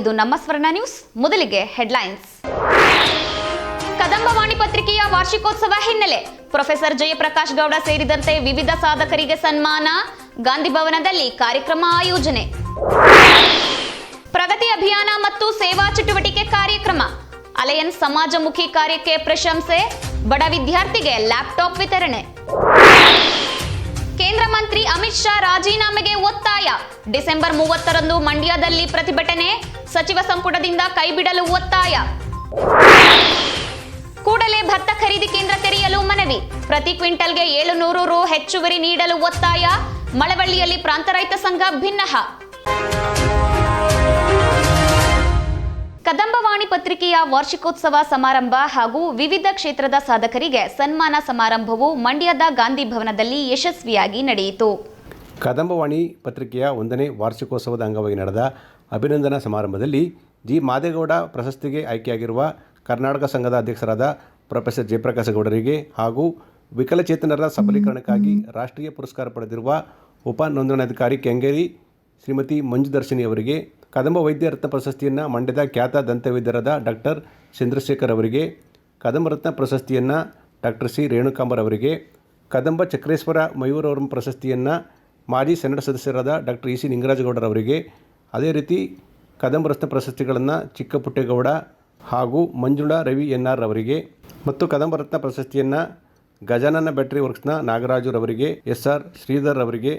ಇದು ನಮ್ಮ ಸ್ವರ್ಣ ನ್ಯೂಸ್. ಮೊದಲಿಗೆ ಹೆಡ್ಲೈನ್ಸ್. ಕದಂಬವಾಣಿ ಪತ್ರಿಕೆಯ ವಾರ್ಷಿಕೋತ್ಸವ ಹಿನ್ನೆಲೆ ಪ್ರೊಫೆಸರ್ ಜಯಪ್ರಕಾಶ್ ಗೌಡ ಸೇರಿದಂತೆ ವಿವಿಧ ಸಾಧಕರಿಗೆ ಸನ್ಮಾನ, ಗಾಂಧಿ ಭವನದಲ್ಲಿ ಕಾರ್ಯಕ್ರಮ ಆಯೋಜನೆ. ಪ್ರಗತಿ ಅಭಿಯಾನ ಮತ್ತು ಸೇವಾ ಚಟುವಟಿಕೆ ಕಾರ್ಯಕ್ರಮ. ಅಲಯನ್ಸ್ ಸಮಾಜಮುಖಿ ಕಾರ್ಯಕ್ಕೆ ಪ್ರಶಂಸೆ, ಬಡ ವಿದ್ಯಾರ್ಥಿಗೆ ಲ್ಯಾಪ್ಟಾಪ್ ವಿತರಣೆ. ಕೇಂದ್ರ ಮಂತ್ರಿ ಅಮಿತ್ ಶಾ ರಾಜೀನಾಮೆಗೆ ಒತ್ತಾಯ. ಡಿಸೆಂಬರ್ ಮೂವತ್ತರಂದು ಮಂಡ್ಯದಲ್ಲಿ ಪ್ರತಿಭಟನೆ ಸಚಿವ ಸಂಪುಟದಿಂದ ಕೈಬಿಡಲು ಒತ್ತಾಯ. ಕೂಡಲೇ ಭತ್ತ ಖರೀದಿ ಕೇಂದ್ರ ತೆರೆಯಲು ಮನವಿ. ಪ್ರತಿ ಕ್ವಿಂಟಲ್ಗೆ ಏಳುನೂರು ರು ಹೆಚ್ಚುವರಿ ನೀಡಲು ಒತ್ತಾಯ. ಮಳವಳ್ಳಿಯಲ್ಲಿ ಪ್ರಾಂತ ರೈತ ಸಂಘ ಭಿನ್ನಹ. ಕದಂಬವಾಣಿ ಪತ್ರಿಕೆಯ ವಾರ್ಷಿಕೋತ್ಸವ ಸಮಾರಂಭ ಹಾಗೂ ವಿವಿಧ ಕ್ಷೇತ್ರದ ಸಾಧಕರಿಗೆ ಸನ್ಮಾನ ಸಮಾರಂಭವು ಮಂಡ್ಯದ ಗಾಂಧಿ ಭವನದಲ್ಲಿ ಯಶಸ್ವಿಯಾಗಿ ನಡೆಯಿತು. ಕದಂಬವಾಣಿ ಪತ್ರಿಕೆಯ ಒಂದನೇ ವಾರ್ಷಿಕೋತ್ಸವದ ಅಂಗವಾಗಿ ನಡೆದ ಅಭಿನಂದನಾ ಸಮಾರಂಭದಲ್ಲಿ ಜಿ. ಮಾದೇಗೌಡ ಪ್ರಶಸ್ತಿಗೆ ಆಯ್ಕೆಯಾಗಿರುವ ಕರ್ನಾಟಕ ಸಂಘದ ಅಧ್ಯಕ್ಷರಾದ ಪ್ರೊಫೆಸರ್ ಜಯಪ್ರಕಾಶ ಗೌಡರಿಗೆ ಹಾಗೂ ವಿಕಲಚೇತನರ ಸಬಲೀಕರಣಕ್ಕಾಗಿ ರಾಷ್ಟ್ರೀಯ ಪುರಸ್ಕಾರ ಪಡೆದಿರುವ ಉಪ ನೋಂದಣಾಧಿಕಾರಿ ಕೆಂಗೇರಿ ಶ್ರೀಮತಿ ಮಂಜುದರ್ಶಿನಿ ಅವರಿಗೆ ಕದಂಬ ವೈದ್ಯ ರತ್ನ ಪ್ರಶಸ್ತಿಯನ್ನು ಮಂಡ್ಯದ ಖ್ಯಾತ ದಂತವೈದ್ಯರಾದ ಡಾಕ್ಟರ್ ಚಂದ್ರಶೇಖರ್ ಅವರಿಗೆ, ಕದಂಬ ರತ್ನ ಪ್ರಶಸ್ತಿಯನ್ನು ಡಾಕ್ಟರ್ ಸಿ. ರೇಣುಕಾಂಬರ್ ಅವರಿಗೆ, ಕದಂಬ ಚಕ್ರೇಶ್ವರ ಮಯೂರವರ್ಮ ಪ್ರಶಸ್ತಿಯನ್ನು ಮಾಜಿ ಸೆನೆಟ್ ಸದಸ್ಯರಾದ ಡಾಕ್ಟರ್ ಇ. ಸಿ. ನಿಂಗರಾಜಗೌಡರವರಿಗೆ ಅದೇ ರೀತಿ ಕದಂಬ ರತ್ನ ಪ್ರಶಸ್ತಿಗಳನ್ನು ಚಿಕ್ಕಪುಟ್ಟೇಗೌಡ ಹಾಗೂ ಮಂಜುಳಾ ರವಿ ಎನ್ ಆರ್ ಅವರಿಗೆ ಮತ್ತು ಕದಂಬರತ್ನ ಪ್ರಶಸ್ತಿಯನ್ನು ಗಜಾನನ ಬ್ಯಾಟ್ರಿ ವರ್ಕ್ಸ್ನ ನಾಗರಾಜುರವರಿಗೆ ಎಸ್ ಆರ್ ಶ್ರೀಧರ್ ಅವರಿಗೆ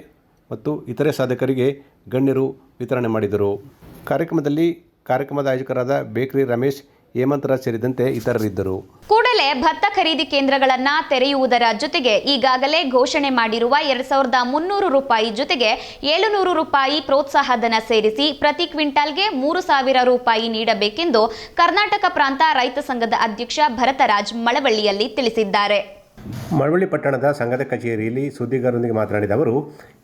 ಮತ್ತು ಇತರೆ ಸಾಧಕರಿಗೆ ಗಣ್ಯರು ವಿತರಣೆ ಮಾಡಿದರು. ಕಾರ್ಯಕ್ರಮದಲ್ಲಿ ಕಾರ್ಯಕ್ರಮದ ಆಯೋಜಕರಾದ ಬೇಕರಿ ರಮೇಶ್ ಹೇಮಂತರಾಜ್ ಸೇರಿದಂತೆ ಇತರರಿದ್ದರು. ಕೂಡಲೇ ಭತ್ತ ಖರೀದಿ ಕೇಂದ್ರಗಳನ್ನ ತೆರೆಯುವುದರ ಜೊತೆಗೆ ಈಗಾಗಲೇ ಘೋಷಣೆ ಮಾಡಿರುವ ಎರಡ್ ಸಾವಿರದ ಮುನ್ನೂರು ರೂಪಾಯಿ ಜೊತೆಗೆ ಏಳುನೂರು ರೂಪಾಯಿ ಪ್ರೋತ್ಸಾಹಧನ ಸೇರಿಸಿ ಪ್ರತಿ ಕ್ವಿಂಟಾಲ್ಗೆ ಮೂರು ಸಾವಿರ ರೂಪಾಯಿ ನೀಡಬೇಕೆಂದು ಕರ್ನಾಟಕ ಪ್ರಾಂತ ರೈತ ಸಂಘದ ಅಧ್ಯಕ್ಷ ಭರತರಾಜ್ ಮಳವಳ್ಳಿಯಲ್ಲಿ ತಿಳಿಸಿದ್ದಾರೆ. ಮಳವಳ್ಳಿ ಪಟ್ಟಣದ ಸಂಘದ ಕಚೇರಿಯಲ್ಲಿ ಸುದ್ದಿಗಾರರೊಂದಿಗೆ ಮಾತನಾಡಿದ ಅವರು,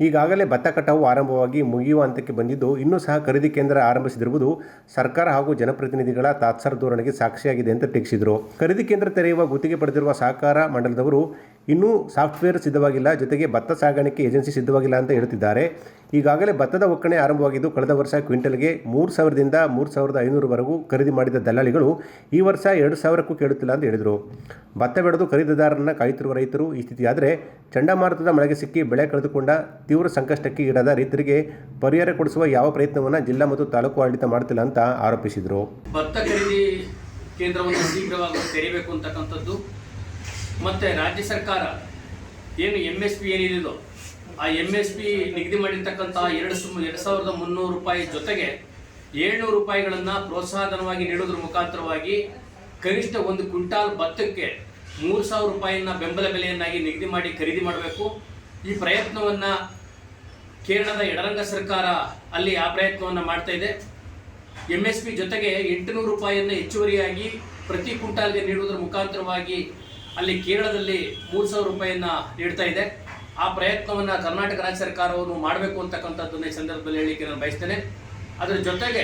ಈಗಾಗಲೇ ಭತ್ತ ಕಟಾವು ಆರಂಭವಾಗಿ ಮುಗಿಯುವ ಹಂತಕ್ಕೆ ಬಂದಿದ್ದು, ಇನ್ನೂ ಸಹ ಖರೀದಿ ಕೇಂದ್ರ ಆರಂಭಿಸಿದಿರುವುದು ಸರ್ಕಾರ ಹಾಗೂ ಜನಪ್ರತಿನಿಧಿಗಳ ತಾತ್ಸಾರ ಧೋರಣೆಗೆ ಸಾಕ್ಷಿಯಾಗಿದೆ ಅಂತ ಟೀಕಿಸಿದರು. ಖರೀದಿ ಕೇಂದ್ರ ತೆರೆಯುವ ಗುತ್ತಿಗೆ ಪಡೆದಿರುವ ಸಹಕಾರ ಮಂಡಲದವರು ಇನ್ನೂ ಸಾಫ್ಟ್ವೇರ್ ಸಿದ್ಧವಾಗಿಲ್ಲ, ಜೊತೆಗೆ ಭತ್ತ ಸಾಗಾಣಿಕೆ ಏಜೆನ್ಸಿ ಸಿದ್ಧವಾಗಿಲ್ಲ ಅಂತ ಹೇಳುತ್ತಿದ್ದಾರೆ. ಈಗಾಗಲೇ ಭತ್ತದ ಒಕ್ಕಣೆ ಆರಂಭವಾಗಿದ್ದು, ಕಳೆದ ವರ್ಷ ಕ್ವಿಂಟಲ್ಗೆ ಮೂರು ಸಾವಿರದಿಂದ ಮೂರು ಸಾವಿರದ ಐನೂರವರೆಗೂ ಖರೀದಿ ಮಾಡಿದ ದಲ್ಲಾಳಿಗಳು ಈ ವರ್ಷ ಎರಡು ಸಾವಿರಕ್ಕೂ ಕೇಳುತ್ತಿಲ್ಲ ಅಂತ ಹೇಳಿದರು. ಭತ್ತ ಬೆಳೆದು ಖರೀದಿದಾರರನ್ನು ಕಾಯುತ್ತಿರುವ ರೈತರು ಈ ಸ್ಥಿತಿಯಾದರೆ ಚಂಡಮಾರುತದ ಮಳೆಗೆ ಸಿಕ್ಕಿ ಬೆಳೆ ಕಳೆದುಕೊಂಡ ತೀವ್ರ ಸಂಕಷ್ಟಕ್ಕೆ ಈಡಾದ ರೈತರಿಗೆ ಪರಿಹಾರ ಕೊಡಿಸುವ ಯಾವ ಪ್ರಯತ್ನವನ್ನು ಜಿಲ್ಲಾ ಮತ್ತು ತಾಲೂಕು ಆಡಳಿತ ಮಾಡುತ್ತಿಲ್ಲ ಅಂತ ಆರೋಪಿಸಿದರು. ಭತ್ತ ಖರೀದಿ ಕೇಂದ್ರವನ್ನು ಶೀಘ್ರವಾಗಿ ತೆರೆಯಬೇಕು ಅಂತಕ್ಕಂಥದ್ದು. ಮತ್ತು ರಾಜ್ಯ ಸರ್ಕಾರ ಏನು ಎಂ ಎಸ್ ಪಿ ಏನಿದೆಯೋ ಆ ಎಂ ಎಸ್ ಪಿ ನಿಗದಿ ಮಾಡಿರ್ತಕ್ಕಂಥ ಎರಡು ಸು, ಎರಡು ಸಾವಿರದ ಮುನ್ನೂರು ರೂಪಾಯಿ ಜೊತೆಗೆ ಏಳ್ನೂರು ರೂಪಾಯಿಗಳನ್ನು ಪ್ರೋತ್ಸಾಹಧನವಾಗಿ ನೀಡೋದ್ರ ಮುಖಾಂತರವಾಗಿ ಕನಿಷ್ಠ ಒಂದು ಕ್ವಿಂಟಾಲ್ ಭತ್ತಕ್ಕೆ ಮೂರು ಸಾವಿರ ರೂಪಾಯಿಯನ್ನು ಬೆಂಬಲ ಬೆಲೆಯನ್ನಾಗಿ ನಿಗದಿ ಮಾಡಿ ಖರೀದಿ ಮಾಡಬೇಕು. ಈ ಪ್ರಯತ್ನವನ್ನು ಕೇರಳದ ಎಡರಂಗ ಸರ್ಕಾರ ಅಲ್ಲಿ ಆ ಪ್ರಯತ್ನವನ್ನು ಮಾಡ್ತಾ ಇದೆ. ಎಂ ಎಸ್ ಪಿ ಜೊತೆಗೆ ಎಂಟುನೂರು ರೂಪಾಯಿಯನ್ನು ಹೆಚ್ಚುವರಿಯಾಗಿ ಪ್ರತಿ ಕ್ವಿಂಟಾಲ್ಗೆ ನೀಡುವುದರ ಮುಖಾಂತರವಾಗಿ ಅಲ್ಲಿ ಕೇರಳದಲ್ಲಿ ಮೂರು ಸಾವಿರ ರೂಪಾಯಿಯನ್ನು ನೀಡ್ತಾ ಇದೆ. ಆ ಪ್ರಯತ್ನವನ್ನು ಕರ್ನಾಟಕ ರಾಜ್ಯ ಸರ್ಕಾರವನ್ನು ಮಾಡಬೇಕು ಅಂತಕ್ಕಂಥದ್ದನ್ನ ಈ ಸಂದರ್ಭದಲ್ಲಿ ಹೇಳಲಿಕ್ಕೆ ನಾನು ಬಯಸ್ತೇನೆ. ಅದರ ಜೊತೆಗೆ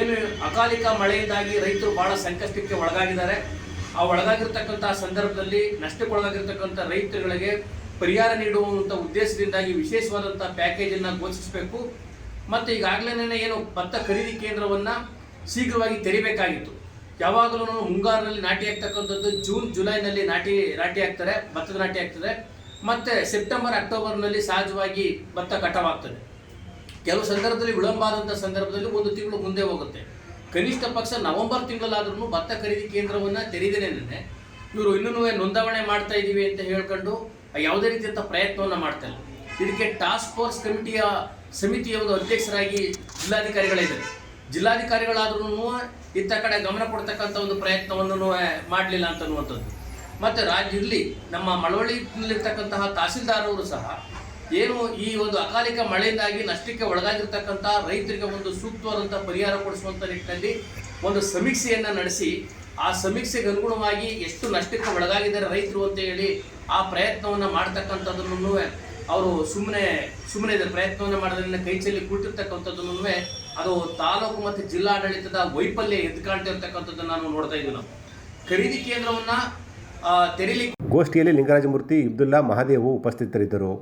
ಏನು ಅಕಾಲಿಕ ಮಳೆಯಿಂದಾಗಿ ರೈತರು ಬಹಳ ಸಂಕಷ್ಟಕ್ಕೆ ಒಳಗಾಗಿದ್ದಾರೆ. ಆ ಒಳಗಾಗಿರ್ತಕ್ಕಂಥ ಸಂದರ್ಭದಲ್ಲಿ ನಷ್ಟಕ್ಕೊಳಗಾಗಿರ್ತಕ್ಕಂಥ ರೈತರುಗಳಿಗೆ ಪರಿಹಾರ ನೀಡುವಂಥ ಉದ್ದೇಶದಿಂದಾಗಿ ವಿಶೇಷವಾದಂಥ ಪ್ಯಾಕೇಜನ್ನು ಘೋಷಿಸಬೇಕು. ಮತ್ತು ಈಗಾಗಲೇ ಏನು ಭತ್ತ ಖರೀದಿ ಕೇಂದ್ರವನ್ನು ಶೀಘ್ರವಾಗಿ ತೆರಿಬೇಕಾಗಿತ್ತು. ಯಾವಾಗಲೂ ಮುಂಗಾರಿನಲ್ಲಿ ನಾಟಿ ಆಗ್ತಕ್ಕಂಥದ್ದು ಜೂನ್, ಜುಲೈನಲ್ಲಿ ನಾಟಿ ನಾಟಿ ಆಗ್ತಾರೆ ಭತ್ತದ ನಾಟಿ ಆಗ್ತದೆ. ಮತ್ತು ಸೆಪ್ಟೆಂಬರ್, ಅಕ್ಟೋಬರ್ನಲ್ಲಿ ಸಹಜವಾಗಿ ಭತ್ತ ಕಟಾವಾಗ್ತದೆ. ಕೆಲವು ಸಂದರ್ಭದಲ್ಲಿ ವಿಳಂಬ ಆದಂಥ ಸಂದರ್ಭದಲ್ಲಿ ಒಂದು ತಿಂಗಳು ಮುಂದೆ ಹೋಗುತ್ತೆ. ಕನಿಷ್ಠ ಪಕ್ಷ ನವೆಂಬರ್ ತಿಂಗಳಾದ್ರೂ ಭತ್ತ ಖರೀದಿ ಕೇಂದ್ರವನ್ನು ತೆರೆದೇನೆ ಇವರು ಇನ್ನೂ ನೋಂದಾವಣೆ ಮಾಡ್ತಾ ಇದ್ದೀವಿ ಅಂತ ಹೇಳ್ಕೊಂಡು ಯಾವುದೇ ರೀತಿಯಂಥ ಪ್ರಯತ್ನವನ್ನು ಮಾಡ್ತಾ ಇಲ್ಲ. ಇದಕ್ಕೆ ಟಾಸ್ಕ್ ಫೋರ್ಸ್ ಕಮಿಟಿಯ ಸಮಿತಿಯ ಒಂದು ಅಧ್ಯಕ್ಷರಾಗಿ ಜಿಲ್ಲಾಧಿಕಾರಿಗಳಿದ್ದಾರೆ. ಜಿಲ್ಲಾಧಿಕಾರಿಗಳಾದ್ರೂ ಇತ್ತ ಕಡೆ ಗಮನ ಕೊಡ್ತಕ್ಕಂಥ ಒಂದು ಪ್ರಯತ್ನವನ್ನು ಮಾಡಲಿಲ್ಲ ಅಂತನ್ನುವಂಥದ್ದು ಮತ್ತು ರಾಜ್ಯ ಇಲ್ಲಿ ನಮ್ಮ ಮಳವಳ್ಳಿಯಲ್ಲಿರ್ತಕ್ಕಂತಹ ತಹಸೀಲ್ದಾರವರು ಸಹ ಏನು ಈ ಒಂದು ಅಕಾಲಿಕ ಮಳೆಯಿಂದಾಗಿ ನಷ್ಟಕ್ಕೆ ಒಳಗಾಗಿರ್ತಕ್ಕಂಥ ರೈತರಿಗೆ ಒಂದು ಸೂಕ್ತವಾದಂಥ ಪರಿಹಾರ ಕೊಡಿಸುವಂಥ ನಿಟ್ಟಿನಲ್ಲಿ ಒಂದು ಸಮೀಕ್ಷೆಯನ್ನು ನಡೆಸಿ, ಆ ಸಮೀಕ್ಷೆಗೆ ಅನುಗುಣವಾಗಿ ಎಷ್ಟು ನಷ್ಟಕ್ಕೆ ಒಳಗಾಗಿದ್ದಾರೆ ರೈತರು ಅಂತ ಹೇಳಿ ಆ ಪ್ರಯತ್ನವನ್ನು ಮಾಡ್ತಕ್ಕಂಥದ್ದನ್ನು ಅವರು ಸುಮ್ಮನೆ ಸುಮ್ಮನೆ ಪ್ರಯತ್ನವನ್ನು ಮಾಡೋದ್ರಿಂದ ಕೈ ಚೆಲ್ಲಿ ಕೂತಿರ್ತಕ್ಕಂಥದ್ದನ್ನು ಅದು ತಾಲೂಕು ಮತ್ತು ಜಿಲ್ಲಾಡಳಿತದ ವೈಫಲ್ಯ ಎದ್ದು ಕಾಣ್ತಿರ್ತಕ್ಕಂಥದ್ದನ್ನು ನಾನು ನೋಡ್ತಾ ಇದ್ದೀವಿ ನಾವು. ಖರೀದಿ ಕೇಂದ್ರವನ್ನು ತೆರೀಲಿ ಗೋಷ್ಠಿಯಲ್ಲಿ ಲಿಂಗರಾಜಮೂರ್ತಿ, ಇಬ್ದುಲ್ಲಾ ಮಹಾದೇವು ಉಪಸ್ಥಿತರಿದ್ದರು.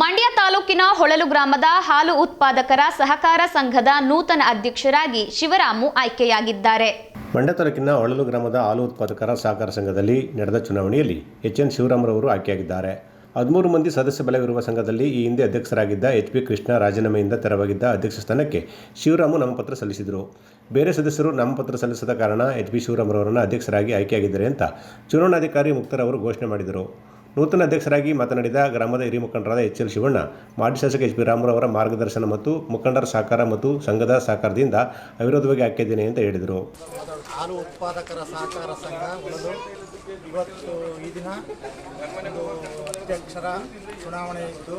ಮಂಡ್ಯ ತಾಲೂಕಿನ ಹೊಳಲು ಗ್ರಾಮದ ಹಾಲು ಉತ್ಪಾದಕರ ಸಹಕಾರ ಸಂಘದ ನೂತನ ಅಧ್ಯಕ್ಷರಾಗಿ ಶಿವರಾಮು ಆಯ್ಕೆಯಾಗಿದ್ದಾರೆ. ಮಂಡ್ಯ ತಾಲೂಕಿನ ಹೊಳಲು ಗ್ರಾಮದ ಹಾಲು ಉತ್ಪಾದಕರ ಸಹಕಾರ ಸಂಘದಲ್ಲಿ ನಡೆದ ಚುನಾವಣೆಯಲ್ಲಿ ಎಚ್ ಎನ್ ಶಿವರಾಮರವರು ಆಯ್ಕೆಯಾಗಿದ್ದಾರೆ. ಹದಿಮೂರು ಮಂದಿ ಸದಸ್ಯ ಬಲವಿರುವ ಸಂಘದಲ್ಲಿ ಈ ಹಿಂದೆ ಅಧ್ಯಕ್ಷರಾಗಿದ್ದ ಎಚ್ ಪಿ ಕೃಷ್ಣ ರಾಜೀನಾಮೆಯಿಂದ ತೆರವಾಗಿದ್ದ ಅಧ್ಯಕ್ಷ ಸ್ಥಾನಕ್ಕೆ ಶಿವರಾಮು ನಾಮಪತ್ರ ಸಲ್ಲಿಸಿದರು. ಬೇರೆ ಸದಸ್ಯರು ನಾಮಪತ್ರ ಸಲ್ಲಿಸದ ಕಾರಣ ಎಚ್ ಪಿ ಶಿವರಾಮರವರನ್ನು ಅಧ್ಯಕ್ಷರಾಗಿ ಆಯ್ಕೆಯಾಗಿದ್ದಾರೆ ಅಂತ ಚುನಾವಣಾಧಿಕಾರಿ ಮುಕ್ತರವರು ಘೋಷಣೆ ಮಾಡಿದರು. ನೂತನ ಅಧ್ಯಕ್ಷರಾಗಿ ಮಾತನಾಡಿದ ಗ್ರಾಮದ ಹಿರಿಯ ಮುಖಂಡರಾದ ಎಚ್ ಎಲ್ ಶಿವಣ್ಣ, ಮಾಜಿ ಶಾಸಕ ಎಚ್ ಪಿ ರಾಮರವರ ಮಾರ್ಗದರ್ಶನ ಮತ್ತು ಮುಖಂಡರ ಸಹಕಾರ ಮತ್ತು ಸಂಘದ ಸಹಕಾರದಿಂದ ಅವಿರೋಧವಾಗಿ ಹಾಕಿದ್ದೇನೆ ಅಂತ ಹೇಳಿದರು. ಹಾಲು ಉತ್ಪಾದಕರ ಸಹಕಾರ ಸಂಘ ಇವತ್ತು ಈ ದಿನ ಅಧ್ಯಕ್ಷರ ಚುನಾವಣೆ ಇದ್ದು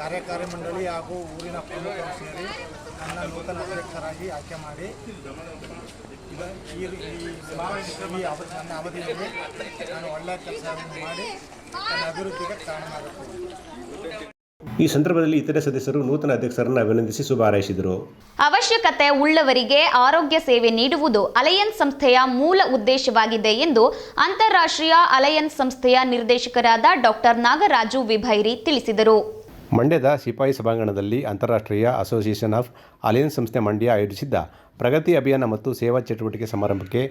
ಕಾರ್ಯಕಾರಿ ಮಂಡಳಿ ಹಾಗೂ ಊರಿನ ಪ್ರಮುಖರು ಸೇರಿ ನನ್ನ ನೂತನ ಅಧ್ಯಕ್ಷರಾಗಿ ಆಯ್ಕೆ ಮಾಡಿ ಈ ನನ್ನ ಅವಧಿಯಲ್ಲಿ ನಾನು ಒಳ್ಳೆಯ ಕೆಲಸವನ್ನು ಮಾಡಿ ನನ್ನ ಅಭಿವೃದ್ಧಿಗೆ ಕಾರಣವಾಗುತ್ತದೆ ಈ ಸಂದರ್ಭದಲ್ಲಿ ಇತರೆ ಸದಸ್ಯರು ನೂತನ ಅಧ್ಯಕ್ಷರನ್ನು ಅಭಿನಂದಿಸಿ ಶುಭ ಹಾರೈಸಿದರು. ಅವಶ್ಯಕತೆ ಉಳ್ಳವರಿಗೆ ಆರೋಗ್ಯ ಸೇವೆ ನೀಡುವುದು ಅಲಯನ್ಸ್ ಸಂಸ್ಥೆಯ ಮೂಲ ಉದ್ದೇಶವಾಗಿದೆ ಎಂದು ಅಂತಾರಾಷ್ಟ್ರೀಯ ಅಲಯನ್ಸ್ ಸಂಸ್ಥೆಯ ನಿರ್ದೇಶಕರಾದ ಡಾಕ್ಟರ್ ನಾಗರಾಜು ವಿಭೈರಿ ತಿಳಿಸಿದರು. ಮಂಡ್ಯದ ಸಿಪಾಯಿ ಸಭಾಂಗಣದಲ್ಲಿ ಅಂತಾರಾಷ್ಟ್ರೀಯ ಅಸೋಸಿಯೇಷನ್ ಆಫ್ ಅಲಿಯನ್ಸ್ ಸಂಸ್ಥೆ ಮಂಡ್ಯ ಆಯೋಜಿಸಿದ್ದ ಪ್ರಗತಿ ಅಭಿಯಾನ ಮತ್ತು ಸೇವಾ ಚಟುವಟಿಕೆ ಸಮಾರಂಭಕ್ಕೆ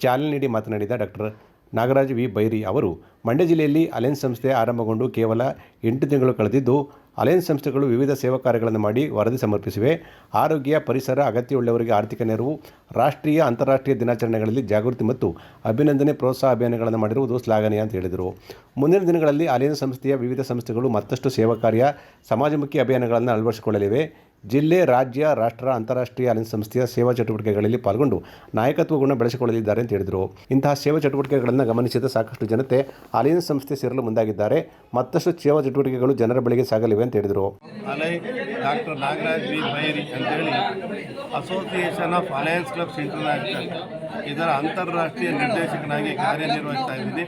ಚಾಲನೆ ನೀಡಿ ಮಾತನಾಡಿದ ಡಾಕ್ಟರ್ ನಾಗರಾಜ್ ವಿ. ಬೈರಿ ಅವರು, ಮಂಡ್ಯ ಜಿಲ್ಲೆಯಲ್ಲಿ ಅಲಯನ್ಸ್ ಸಂಸ್ಥೆ ಆರಂಭಗೊಂಡು ಕೇವಲ ಎಂಟು ತಿಂಗಳು ಕಳೆದಿದ್ದು ಅಲಯನ್ಸ್ ಸಂಸ್ಥೆಗಳು ವಿವಿಧ ಸೇವಾ ಕಾರ್ಯಗಳನ್ನು ಮಾಡಿ ವರದಿ ಸಮರ್ಪಿಸಿವೆ. ಆರೋಗ್ಯ, ಪರಿಸರ, ಅಗತ್ಯವುಳ್ಳವರಿಗೆ ಆರ್ಥಿಕ ನೆರವು, ರಾಷ್ಟ್ರೀಯ, ಅಂತಾರಾಷ್ಟ್ರೀಯ ದಿನಾಚರಣೆಗಳಲ್ಲಿ ಜಾಗೃತಿ ಮತ್ತು ಅಭಿನಂದನೆ ಪ್ರೋತ್ಸಾಹ ಅಭಿಯಾನಗಳನ್ನು ಮಾಡಿರುವುದು ಶ್ಲಾಘನೀಯ ಅಂತ ಹೇಳಿದರು. ಮುಂದಿನ ದಿನಗಳಲ್ಲಿ ಅಲಯನ್ಸ್ ಸಂಸ್ಥೆಯ ವಿವಿಧ ಸಂಸ್ಥೆಗಳು ಮತ್ತಷ್ಟು ಸೇವಾ ಕಾರ್ಯ, ಸಮಾಜಮುಖಿ ಅಭಿಯಾನಗಳನ್ನು ಅಳವಡಿಸಿಕೊಳ್ಳಲಿವೆ. ಜಿಲ್ಲೆ, ರಾಜ್ಯ, ರಾಷ್ಟ್ರ, ಅಂತಾರಾಷ್ಟ್ರೀಯ ಅಲೆನ್ ಸಂಸ್ಥೆಯ ಸೇವಾ ಚಟುವಟಿಕೆಗಳಲ್ಲಿ ಪಾಲ್ಗೊಂಡು ನಾಯಕತ್ವ ಗುಣ ಬೆಳೆಸಿಕೊಳ್ಳಲಿದ್ದಾರೆ ಅಂತ ಹೇಳಿದರು. ಇಂತಹ ಸೇವಾ ಚಟುವಟಿಕೆಗಳನ್ನು ಗಮನಿಸಿದ ಸಾಕಷ್ಟು ಜನತೆ ಅಲೆನ್ ಸಂಸ್ಥೆ ಸೇರಲು ಮುಂದಾಗಿದ್ದಾರೆ. ಮತ್ತಷ್ಟು ಸೇವಾ ಚಟುವಟಿಕೆಗಳು ಜನರ ಬಳಿಗೆ ಸಾಗಲಿವೆ ಅಂತ ಹೇಳಿದರು. ಡಾಕ್ಟರ್ ನಾಗರಾಜ್ ಬಿ ಅಂತೇಳಿ ಅಸೋಸಿಯೇಷನ್ ಆಫ್ ಕ್ಲಬ್ಸ್ ಇಂಟರ್ನ್ಯಾಷನಲ್ ಇದರ ಅಂತಾರಾಷ್ಟ್ರೀಯ ನಿರ್ದೇಶಕನಾಗಿ ಕಾರ್ಯನಿರ್ವಹಿಸ್ತಾ ಇದ್ದೀನಿ.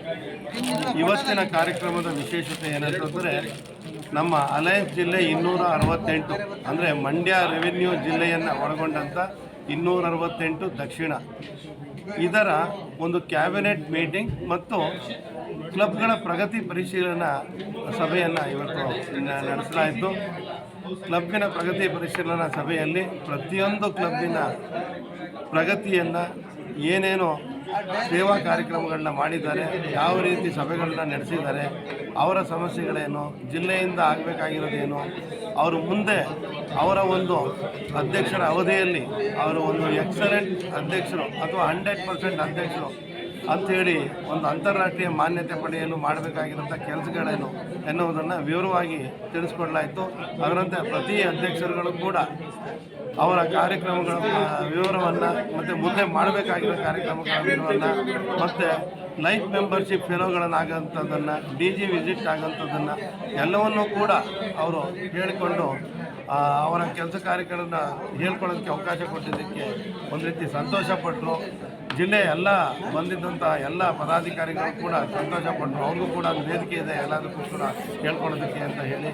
ಇವತ್ತಿನ ಕಾರ್ಯಕ್ರಮದ ವಿಶೇಷತೆ ಏನಂತಂದರೆ ನಮ್ಮ ಅಲಯನ್ಸ್ ಜಿಲ್ಲೆ ಇನ್ನೂರ ಅರವತ್ತೆಂಟು, ಅಂದರೆ ಮಂಡ್ಯ ರೆವಿನ್ಯೂ ಜಿಲ್ಲೆಯನ್ನು ಒಳಗೊಂಡಂಥ ಇನ್ನೂರ ಅರವತ್ತೆಂಟು ದಕ್ಷಿಣ. ಇದರ ಒಂದು ಕ್ಯಾಬಿನೆಟ್ ಮೀಟಿಂಗ್ ಮತ್ತು ಕ್ಲಬ್ಗಳ ಪ್ರಗತಿ ಪರಿಶೀಲನಾ ಸಭೆಯನ್ನು ಇವತ್ತು ನಡೆಸಲಾಯಿತು. ಕ್ಲಬ್ಬಿನ ಪ್ರಗತಿ ಪರಿಶೀಲನಾ ಸಭೆಯಲ್ಲಿ ಪ್ರತಿಯೊಂದು ಕ್ಲಬ್ಬಿನ ಪ್ರಗತಿಯನ್ನು ಏನೇನು ಸೇವಾ ಕಾರ್ಯಕ್ರಮಗಳನ್ನ ಮಾಡಿದ್ದಾರೆ, ಯಾವ ರೀತಿ ಸಭೆಗಳನ್ನ ನಡೆಸಿದ್ದಾರೆ, ಅವರ ಸಮಸ್ಯೆಗಳೇನು, ಜಿಲ್ಲೆಯಿಂದ ಆಗಬೇಕಾಗಿರೋದೇನು, ಅವರು ಮುಂದೆ ಅವರ ಒಂದು ಅಧ್ಯಕ್ಷರ ಅವಧಿಯಲ್ಲಿ ಅವರು ಒಂದು ಎಕ್ಸಲೆಂಟ್ ಅಧ್ಯಕ್ಷರು ಅಥವಾ ಹಂಡ್ರೆಡ್ ಪರ್ಸೆಂಟ್ ಅಧ್ಯಕ್ಷರು ಅಂಥೇಳಿ ಒಂದು ಅಂತಾರಾಷ್ಟ್ರೀಯ ಮಾನ್ಯತೆ ಪಡೆಯಲು ಮಾಡಬೇಕಾಗಿರುವಂಥ ಕೆಲಸಗಳೇನು ಎನ್ನುವುದನ್ನು ವಿವರವಾಗಿ ತಿಳಿಸ್ಕೊಡ್ಲಾಯಿತು. ಅದರಂತೆ ಪ್ರತಿ ಅಧ್ಯಕ್ಷರುಗಳು ಕೂಡ ಅವರ ಕಾರ್ಯಕ್ರಮಗಳ ವಿವರವನ್ನು ಮತ್ತು ಮುಂದೆ ಮಾಡಬೇಕಾಗಿರೋ ಕಾರ್ಯಕ್ರಮಗಳ ವಿವರವನ್ನು ಮತ್ತು ಲೈಫ್ ಮೆಂಬರ್ಶಿಪ್ ಫೆಲೋಗಳನ್ನಾಗಂಥದ್ದನ್ನು, ಡಿ ಜಿ ವಿಸಿಟ್ ಆಗೋಂಥದ್ದನ್ನು ಎಲ್ಲವನ್ನೂ ಕೂಡ ಅವರು ಹೇಳಿಕೊಂಡು ಅವರ ಕೆಲಸ ಕಾರ್ಯಗಳನ್ನು ಹೇಳ್ಕೊಳ್ಳೋದಕ್ಕೆ ಅವಕಾಶ ಕೊಟ್ಟಿದ್ದಕ್ಕೆ ಒಂದು ರೀತಿ ಸಂತೋಷಪಟ್ಟರು ಜಿಲ್ಲೆಯ ಎಲ್ಲ ಬಂದಿದ್ದಂಥ ಎಲ್ಲ ಪದಾಧಿಕಾರಿಗಳು ಕೂಡ ಸಂತೋಷಪಟ್ಟರು ಅವ್ರಿಗೂ ಕೂಡ ವೇದಿಕೆ ಇದೆ, ಎಲ್ಲದಕ್ಕೂ ಕೂಡ ಹೇಳ್ಕೊಳ್ಳೋದಕ್ಕೆ ಅಂತ ಹೇಳಿ.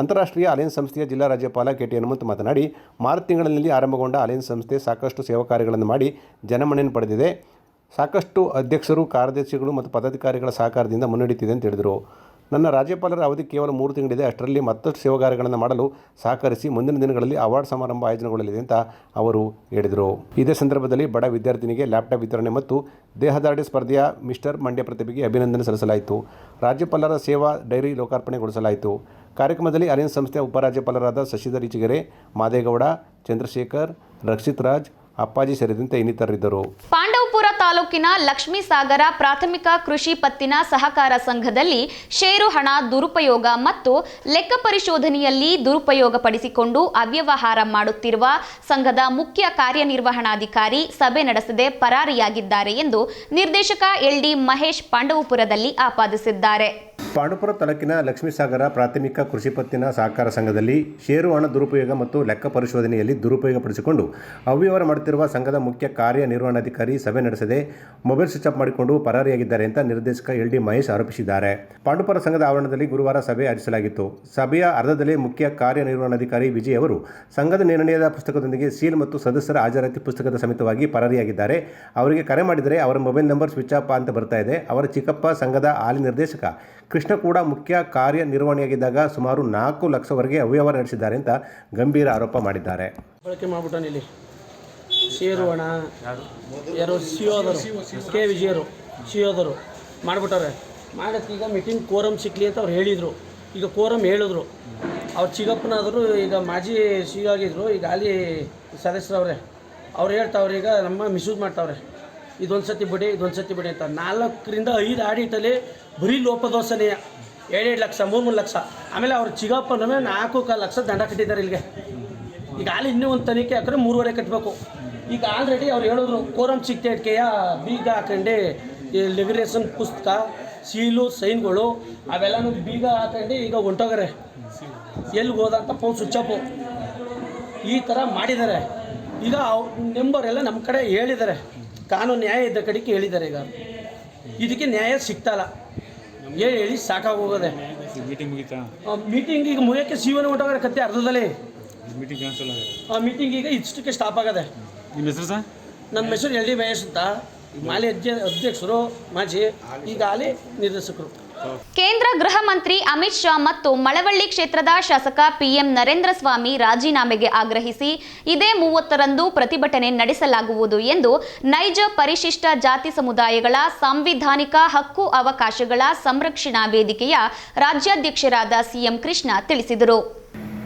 ಅಂತಾರಾಷ್ಟ್ರೀಯ ಅಲಯನ್ಸ್ ಸಂಸ್ಥೆಯ ಜಿಲ್ಲಾ ರಾಜ್ಯಪಾಲ ಕೆ ಟಿ ಹನುಮಂತ್ ಮಾತನಾಡಿ, ಮಾರ್ಚ್ ತಿಂಗಳಿನಲ್ಲಿ ಆರಂಭಗೊಂಡ ಅಲಯನ್ಸ್ ಸಂಸ್ಥೆ ಸಾಕಷ್ಟು ಸೇವಾ ಕಾರ್ಯಗಳನ್ನು ಮಾಡಿ ಜನಮನ್ನಣೆ ಪಡೆದಿದೆ. ಸಾಕಷ್ಟು ಅಧ್ಯಕ್ಷರು, ಕಾರ್ಯದರ್ಶಿಗಳು ಮತ್ತು ಪದಾಧಿಕಾರಿಗಳ ಸಹಕಾರದಿಂದ ಮುನ್ನಡೆಯುತ್ತಿದೆ ಅಂತ ಹೇಳಿದರು. ನನ್ನ ರಾಜ್ಯಪಾಲರ ಅವಧಿ ಕೇವಲ ಮೂರು ತಿಂಗಳಿದೆ. ಅಷ್ಟರಲ್ಲಿ ಮತ್ತಷ್ಟು ಸೇವಾ ಕಾರ್ಯಗಳನ್ನು ಮಾಡಲು ಸಹಕರಿಸಿ ಮುಂದಿನ ದಿನಗಳಲ್ಲಿ ಅವಾರ್ಡ್ ಸಮಾರಂಭ ಆಯೋಜನೆಗೊಳ್ಳಲಿದೆ ಅಂತ ಅವರು ಹೇಳಿದರು. ಇದೇ ಸಂದರ್ಭದಲ್ಲಿ ಬಡ ವಿದ್ಯಾರ್ಥಿನಿಗೆ ಲ್ಯಾಪ್ಟಾಪ್ ವಿತರಣೆ ಮತ್ತು ದೇಹದಾರ್ಢ್ಯ ಸ್ಪರ್ಧೆಯ ಮಿಸ್ಟರ್ ಮಂಡ್ಯ ಪ್ರತಿಭೆಗೆ ಅಭಿನಂದನೆ ಸಲ್ಲಿಸಲಾಯಿತು. ರಾಜ್ಯಪಾಲರ ಸೇವಾ ಡೈರಿ ಲೋಕಾರ್ಪಣೆಗೊಳಿಸಲಾಯಿತು. ಕಾರ್ಯಕ್ರಮದಲ್ಲಿ ಅಲಯನ್ಸ್ ಸಂಸ್ಥೆಯ ಉಪರಾಜ್ಯಪಾಲರಾದ ಶಶಿಧರ್ ಇಚಿಗೆರೆ ಮಾದೇಗೌಡ, ಚಂದ್ರಶೇಖರ್, ರಕ್ಷಿತ್ ರಾಜ್ ಅಪ್ಪಾಜಿ ಸೇರಿದಂತೆ ಇನ್ನಿತರರಿದ್ದರು. ಪಾಂಡವಪುರ ತಾಲೂಕಿನ ಲಕ್ಷ್ಮೀ ಸಾಗರ ಪ್ರಾಥಮಿಕ ಕೃಷಿ ಪತ್ತಿನ ಸಹಕಾರ ಸಂಘದಲ್ಲಿ ಷೇರು ಹಣ ದುರುಪಯೋಗ ಮತ್ತು ಲೆಕ್ಕ ಪರಿಶೋಧನೆಯಲ್ಲಿ ದುರುಪಯೋಗಪಡಿಸಿಕೊಂಡು ಅವ್ಯವಹಾರ ಮಾಡುತ್ತಿರುವ ಸಂಘದ ಮುಖ್ಯ ಕಾರ್ಯನಿರ್ವಹಣಾಧಿಕಾರಿ ಸಭೆ ನಡೆಸದೆ ಪರಾರಿಯಾಗಿದ್ದಾರೆ ಎಂದು ನಿರ್ದೇಶಕ ಎಲ್ಡಿ ಮಹೇಶ್ ಪಾಂಡವಪುರದಲ್ಲಿ ಆಪಾದಿಸಿದ್ದಾರೆ. ಪಾಂಡುಪುರ ತಾಲೂಕಿನ ಲಕ್ಷ್ಮೀಸಾಗರ ಪ್ರಾಥಮಿಕ ಕೃಷಿ ಪತ್ತಿನ ಸಹಕಾರ ಸಂಘದಲ್ಲಿ ಷೇರು ಹಣ ದುರುಪಯೋಗ ಮತ್ತು ಲೆಕ್ಕ ಪರಿಶೋಧನೆಯಲ್ಲಿ ದುರುಪಯೋಗಪಡಿಸಿಕೊಂಡು ಅವ್ಯವಹಾರ ಮಾಡುತ್ತಿರುವ ಸಂಘದ ಮುಖ್ಯ ಕಾರ್ಯನಿರ್ವಹಣಾಧಿಕಾರಿ ಸಭೆ ನಡೆಸದೆ ಮೊಬೈಲ್ ಸ್ವಿಚ್ ಆಫ್ ಮಾಡಿಕೊಂಡು ಪರಾರಿಯಾಗಿದ್ದಾರೆ ಅಂತ ನಿರ್ದೇಶಕ ಎಲ್ ಡಿ ಮಹೇಶ್ ಆರೋಪಿಸಿದ್ದಾರೆ. ಪಾಂಡುಪುರ ಸಂಘದ ಆವರಣದಲ್ಲಿ ಗುರುವಾರ ಸಭೆ ಆಯೋಜಿಸಲಾಗಿತ್ತು ಸಭೆಯ ಅರ್ಧದಲ್ಲಿ ಮುಖ್ಯ ಕಾರ್ಯನಿರ್ವಹಣಾಧಿಕಾರಿ ವಿಜಯ್ ಅವರು ಸಂಘದ ನಿರ್ಣಯದ ಪುಸ್ತಕದೊಂದಿಗೆ ಸೀಲ್ ಮತ್ತು ಸದಸ್ಯರ ಹಾಜರಾತಿ ಪುಸ್ತಕದ ಸಮೇತವಾಗಿ ಪರಾರಿಯಾಗಿದ್ದಾರೆ. ಅವರಿಗೆ ಕರೆ ಮಾಡಿದರೆ ಅವರ ಮೊಬೈಲ್ ನಂಬರ್ ಸ್ವಿಚ್ ಆಫ್ ಅಂತ ಬರ್ತಾ ಇದೆ. ಅವರ ಚಿಕ್ಕಪ್ಪ ಸಂಘದ ಹಾಲಿ ನಿರ್ದೇಶಕ ಕೃಷ್ಣ ಕೂಡ ಮುಖ್ಯ ಕಾರ್ಯನಿರ್ವಹಣೆಯಾಗಿದ್ದಾಗ ಸುಮಾರು ನಾಲ್ಕು ಲಕ್ಷವರೆಗೆ ಅವ್ಯವಹಾರ ನಡೆಸಿದ್ದಾರೆ ಅಂತ ಗಂಭೀರ ಆರೋಪ ಮಾಡಿದ್ದಾರೆ. ಬಳಕೆ ಇಲ್ಲಿ. ಸೇರು ಅಣ್ಣ, ಯಾರು ಸಿ ಓದರು ಕೆ ವಿಜಯರು ಸಿಯೋದರು ಮಾಡಿಬಿಟ್ಟವ್ರೆ. ಮಾಡೋಕ್ಕೆ ಈಗ ಮೀಟಿಂಗ್ ಕೋರಮ್ ಸಿಕ್ಕಲಿ ಅಂತ ಅವ್ರು ಹೇಳಿದರು. ಈಗ ಕೋರಮ್ ಹೇಳಿದ್ರು. ಅವ್ರು ಚಿಗಪ್ಪನಾದರು, ಈಗ ಮಾಜಿ ಸಿ ಆಗಿದ್ರು, ಈಗ ಅಲ್ಲಿ ಸದಸ್ಯರವ್ರೆ. ಅವ್ರು ಹೇಳ್ತಾವ್ರೆ, ಈಗ ನಮ್ಮ ಮಿಸ್ಯೂಸ್ ಮಾಡ್ತಾವ್ರೆ. ಇದೊಂದು ಸತಿ ಬಿಡಿ ಇದೊಂದು ಸತಿ ಬಿಡಿ ಅಂತ. ನಾಲ್ಕರಿಂದ ಐದು ಆಡಿಟಲ್ಲಿ ಬರೀ ಲೋಪದೋಸನೇ. ಏಳೆಂಟು ಲಕ್ಷ ಮೂರು ಮೂರು ಲಕ್ಷ. ಆಮೇಲೆ ಅವ್ರ ಚಿಗಪ್ಪನ ನಾಲ್ಕು ಕಾಲು ಲಕ್ಷ ದಂಡ ಕಟ್ಟಿದ್ದಾರೆ ಇಲ್ಲಿಗೆ. ಈಗ ಅಲ್ಲಿ ಇನ್ನೂ ಒಂದು ತನಿಖೆ ಹಾಕಿದ್ರೆ ಮೂರುವರೆ ಕಟ್ಟಬೇಕು. ಈಗ ಆಲ್ರೆಡಿ ಅವ್ರು ಹೇಳಿದ್ರು, ಕೋರಂ ಚಿಕ್ಕೇಟ್ಕೆಯ ಬೀಗ ಹಾಕೊಂಡು, ಈ ಲಿಬರೇಷನ್ ಪುಸ್ತಕ, ಸೀಲು, ಸೈನ್ಗಳು, ಅವೆಲ್ಲನೂ ಬೀಗ ಹಾಕೊಂಡು ಈಗ ಹೊಂಟೋಗಾರೆ. ಎಲ್ಲಿ ಹೋದಂತ ಫೋನ್ ಸ್ವಿಚ್ ಆಫು ಈ ಥರ ಮಾಡಿದ್ದಾರೆ. ಈಗ ಅವ್ರ ಎಲ್ಲ ನಮ್ಮ ಕಡೆ ಹೇಳಿದ್ದಾರೆ. ಕಾನೂನು ನ್ಯಾಯ ಇದ್ದ ಕಡೆಗೆ ಹೇಳಿದ್ದಾರೆ ಈಗ. ಇದಕ್ಕೆ ನ್ಯಾಯ ಸಿಗ್ತಲ್ಲ ಹೇಳಿ ಹೇಳಿ ಸಾಕಾಗೋಗದೆ. ಮೀಟಿಂಗ್ ಮುಗಿತಾ? ಮೀಟಿಂಗ್ ಈಗ ಮುಗಿಯೋಕ್ಕೆ ಸಿವನ ಹೊಟ್ಟೋಗ್ರೆ ಕತ್ತೆ ಅರ್ಧದಲ್ಲಿ. ಮೀಟಿಂಗ್ ಕ್ಯಾನ್ಸಲ್ ಆಗಿದೆ. ಆ ಮೀಟಿಂಗ್ ಈಗ ಇಷ್ಟಕ್ಕೆ ಸ್ಟಾಪ್ ಆಗದೆ. ನಿಮ್ಮ ಹೆಸರು ಸರ್? ನಮ್ಮ ಹೆಸರು ಎಲ್ ಡಿ ಮಹೇಶ್ ಅಂತ. ಮಾಲಿ ಅಧ್ಯ ಅಧ್ಯಕ್ಷರು ಮಾಜಿ ಈಗಾಗಲೇ ನಿರ್ದೇಶಕರು. ಕೇಂದ್ರ ಗೃಹ ಮಂತ್ರಿ ಅಮಿತ್ ಶಾ ಮತ್ತು ಮಳವಳ್ಳಿ ಕ್ಷೇತ್ರದ ಶಾಸಕ ಪಿಎಂ ನರೇಂದ್ರ ಸ್ವಾಮಿ ರಾಜೀನಾಮೆಗೆ ಆಗ್ರಹಿಸಿ ಇದೇ ಮೂವತ್ತರಂದು ಪ್ರತಿಭಟನೆ ನಡೆಸಲಾಗುವುದು ಎಂದು ನೈಜ ಪರಿಶಿಷ್ಟ ಜಾತಿ ಸಮುದಾಯಗಳ ಸಾಂವಿಧಾನಿಕ ಹಕ್ಕು ಅವಕಾಶಗಳ ಸಂರಕ್ಷಣಾ ವೇದಿಕೆಯ ರಾಜ್ಯಾಧ್ಯಕ್ಷರಾದ ಸಿಎಂ ಕೃಷ್ಣ ತಿಳಿಸಿದರು.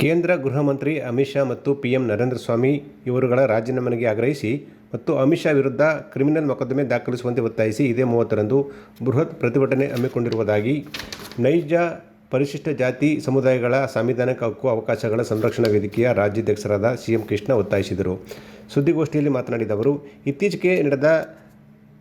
ಕೇಂದ್ರ ಗೃಹ ಮಂತ್ರಿ ಅಮಿತ್ ಶಾ ಮತ್ತು ಪಿಎಂ ನರೇಂದ್ರ ಸ್ವಾಮಿ ಇವರುಗಳ ರಾಜೀನಾಮೆಗೆ ಆಗ್ರಹಿಸಿ ಮತ್ತು ಅಮಿತ್ ಶಾ ವಿರುದ್ಧ ಕ್ರಿಮಿನಲ್ ಮೊಕದ್ದಮೆ ದಾಖಲಿಸುವಂತೆ ಒತ್ತಾಯಿಸಿ ಇದೇ ಮೂವತ್ತರಂದು ಬೃಹತ್ ಪ್ರತಿಭಟನೆ ಹಮ್ಮಿಕೊಂಡಿರುವುದಾಗಿ ನೈಜ ಪರಿಶಿಷ್ಟ ಜಾತಿ ಸಮುದಾಯಗಳ ಸಾಂವಿಧಾನಿಕ ಹಕ್ಕು ಅವಕಾಶಗಳ ಸಂರಕ್ಷಣಾ ವೇದಿಕೆಯ ರಾಜ್ಯಾಧ್ಯಕ್ಷರಾದ ಸಿಎಂ ಕೃಷ್ಣ ಒತ್ತಾಯಿಸಿದರು. ಸುದ್ದಿಗೋಷ್ಠಿಯಲ್ಲಿ ಮಾತನಾಡಿದ ಅವರು, ಇತ್ತೀಚೆಗೆ ನಡೆದ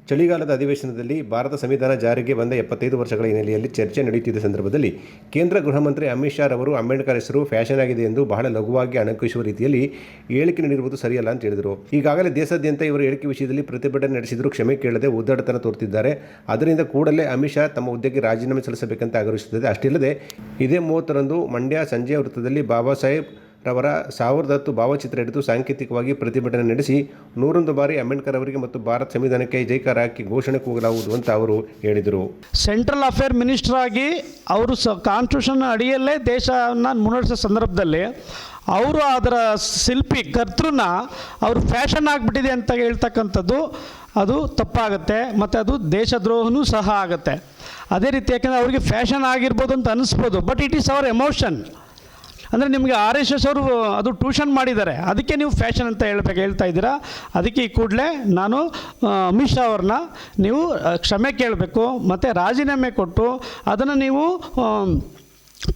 ಚಳಿಗಾಲದ ಅಧಿವೇಶನದಲ್ಲಿ ಭಾರತ ಸಂವಿಧಾನ ಜಾರಿಗೆ ಬಂದ ಎಪ್ಪತ್ತೈದು ವರ್ಷಗಳ ಹಿನ್ನೆಲೆಯಲ್ಲಿ ಚರ್ಚೆ ನಡೆಯುತ್ತಿದ್ದ ಸಂದರ್ಭದಲ್ಲಿ ಕೇಂದ್ರ ಗೃಹ ಮಂತ್ರಿ ಅಮಿತ್ ಶಾ ರವರು ಅಂಬೇಡ್ಕರ್ ಹೆಸರು ಫ್ಯಾಷನ್ ಆಗಿದೆ ಎಂದು ಬಹಳ ಲಘುವಾಗಿ ಅಣಕಿಸುವ ರೀತಿಯಲ್ಲಿ ಹೇಳಿಕೆ ನೀಡಿರುವುದು ಸರಿಯಲ್ಲ ಅಂತ ಹೇಳಿದರು. ಈಗಾಗಲೇ ದೇಶಾದ್ಯಂತ ಇವರು ಹೇಳಿಕೆ ವಿಷಯದಲ್ಲಿ ಪ್ರತಿಭಟನೆ ನಡೆಸಿದರೂ ಕ್ಷಮೆ ಕೇಳದೆ ಉದ್ದಟತನ ತೋರುತ್ತಿದ್ದಾರೆ ಅದರಿಂದ ಕೂಡಲೇ ಅಮಿತ್ ಶಾ ತಮ್ಮ ಹುದ್ದೆಗೆ ರಾಜೀನಾಮೆ ಸಲ್ಲಿಸಬೇಕಂತ ಆಗ್ರಹಿಸುತ್ತದೆ ಅಷ್ಟಿಲ್ಲದೆ ಇದೇ ಮೂವತ್ತರಂದು ಮಂಡ್ಯ ಸಂಜೆ ವೃತ್ತದಲ್ಲಿ ಬಾಬಾ ಸಾಹೇಬ್ ರವರ ಸಾವಿರದ ಹತ್ತು ಭಾವಚಿತ್ರ ಹಿಡಿದು ಸಾಂಕೇತಿಕವಾಗಿ ಪ್ರತಿಭಟನೆ ನಡೆಸಿ ನೂರೊಂದು ಬಾರಿ ಅಂಬೇಡ್ಕರ್ ಅವರಿಗೆ ಮತ್ತು ಭಾರತ ಸಂವಿಧಾನಕ್ಕೆ ಜೈಕಾರ ಹಾಕಿ ಘೋಷಣೆ ಕೂಗಲಾಗುವುದು ಅಂತ ಅವರು ಹೇಳಿದರು. ಸೆಂಟ್ರಲ್ ಅಫೇರ್ ಮಿನಿಸ್ಟರ್ ಆಗಿ ಅವರು ಕಾನ್ಸ್ಟಿಟ್ಯೂಷನ್ ಅಡಿಯಲ್ಲೇ ದೇಶವನ್ನು ಮುನ್ನಡೆಸೋ ಸಂದರ್ಭದಲ್ಲಿ ಅವರು ಅದರ ಶಿಲ್ಪಿ ಕರ್ತೃನ ಅವರು ಫ್ಯಾಷನ್ ಆಗಿಬಿಟ್ಟಿದೆ ಅಂತ ಹೇಳ್ತಕ್ಕಂಥದ್ದು ಅದು ತಪ್ಪಾಗುತ್ತೆ ಮತ್ತು ಅದು ದೇಶದ್ರೋಹನೂ ಸಹ ಆಗುತ್ತೆ. ಅದೇ ರೀತಿ ಯಾಕೆಂದರೆ ಅವರಿಗೆ ಫ್ಯಾಷನ್ ಆಗಿರ್ಬೋದು ಅಂತ ಅನಿಸ್ಬೋದು but it is our emotion ಅಂದರೆ ನಿಮಗೆ ಆರ್ ಎಸ್ ಎಸ್ ಅವರು ಅದು ಟ್ಯೂಷನ್ ಮಾಡಿದ್ದಾರೆ. ಅದಕ್ಕೆ ನೀವು ಫ್ಯಾಷನ್ ಅಂತ ಹೇಳ್ಬೇಕು, ಹೇಳ್ತಾ ಇದ್ದೀರಾ? ಅದಕ್ಕೆ ಈ ಕೂಡಲೇ ನಾನು ಅಮಿತ್ ಶಾ ಅವ್ರನ್ನ ನೀವು ಕ್ಷಮೆ ಕೇಳಬೇಕು, ಮತ್ತು ರಾಜೀನಾಮೆ ಕೊಟ್ಟು ಅದನ್ನು ನೀವು